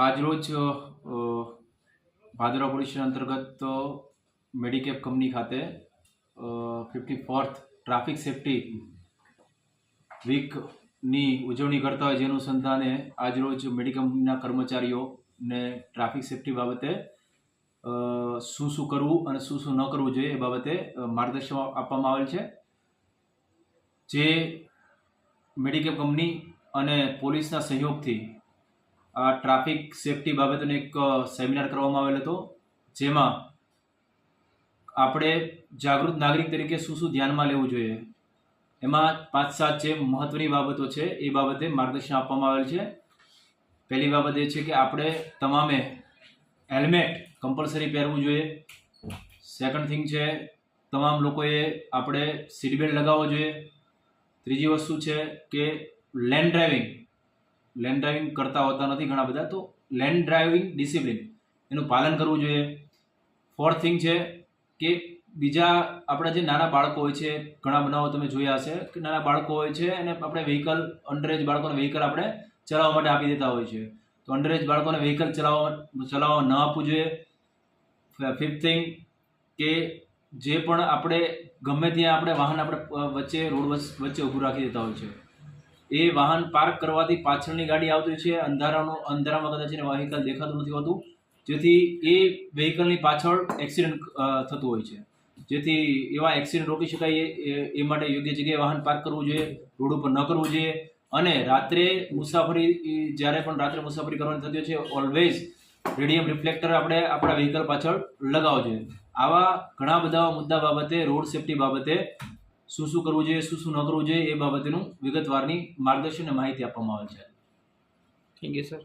આજરોજ અ, ભાદરવા પોલીસ અંતર્ગત Medicap company ખાતે ફિફ્ટી ફોર્થ ટ્રાફિક સેફટી વીકની ઉજવણી કરતા હોય જેનું સંધાને આજરોજ મેડિકંપનીના કર્મચારીઓને ટ્રાફિક સેફટી બાબતે શું શું કરવું અને શું શું ન કરવું જોઈએ એ બાબતે માર્ગદર્શન આપવામાં આવેલ છે. જે મેડિકેપ કંપની અને પોલીસના સહયોગથી ટ્રાફિક સેફટી બાબતનો એક સેમિનાર કરવામાં આવેલો હતો, જેમાં આપણે જાગૃત નાગરિક તરીકે શું શું ધ્યાનમાં લેવું જોઈએ. એમાં પાંચ સાત જે મહત્વની બાબતો છે, એ બાબતે માર્ગદર્શન આપવામાં આવેલ છે. પહેલી બાબત એ છે કે આપણે તમામે હેલ્મેટ કમ્પલસરી પહેરવું જોઈએ. સેકન્ડ થિંગ છે, તમામ લોકોએ આપણે સીટ બેલ્ટ લગાવવો જોઈએ. ત્રીજી વસ્તુ છે કે લેન્ડ ડ્રાઇવિંગ લેન્ડ ડ્રાઇવિંગ કરતા હોતા નથી ઘણા બધા, તો લેન્ડ ડ્રાઇવિંગ ડિસિપ્લિન એનું પાલન કરવું જોઈએ. ફોર્થ થિંગ છે કે બીજા આપણા જે નાના બાળકો હોય છે, ઘણા બનાવો તમે જોયા હશે, કે નાના બાળકો હોય છે અને આપણે વ્હીકલ અંડરેજ બાળકોને વ્હીકલ આપણે ચલાવવા માટે આપી દેતા હોય છે. તો અંડરેજ બાળકોને વ્હીકલ ચલાવવા ચલાવવા ન આપવું જોઈએ. ફિફ્થ થિંગ કે જે પણ આપણે ગમે ત્યાં આપણે વાહન આપણે વચ્ચે, રોડ વચ્ચે ઊભું રાખી દેતા હોય છે. એ વાહન પાર્ક કરવાથી પાછળની ગાડી આવતી છે. અંધારાનો અંધારામાં કદાચ એને વ્હીકલ દેખાતું નથી હોતું. જેથી એ વ્હીકલની પાછળ એક્સિડન્ટ થતું હોય છે. જેથી એવા એક્સિડન્ટ રોકી શકાય. એ, એ- માટે યોગ્ય જગ્યાએ વાહન પાર્ક કરવું જોઈએ, રોડ ઉપર ન કરવું જોઈએ. અને રાત્રે મુસાફરી જ્યારે પણ રાત્રે મુસાફરી કરવાની થતી હોય છે ઓલવેઝ રેડિયમ રિફ્લેક્ટર આપણે આપણા વ્હીકલ પાછળ લગાવવો જોઈએ. આવા ઘણા બધા મુદ્દા બાબતે રોડ સેફટી બાબતે શું શું કરવું જોઈએ, શું શું ન કરવું જોઈએ એ બાબતેનું વિગતવારની માર્ગદર્શન અને માહિતી આપવામાં આવે છે. Thank you sir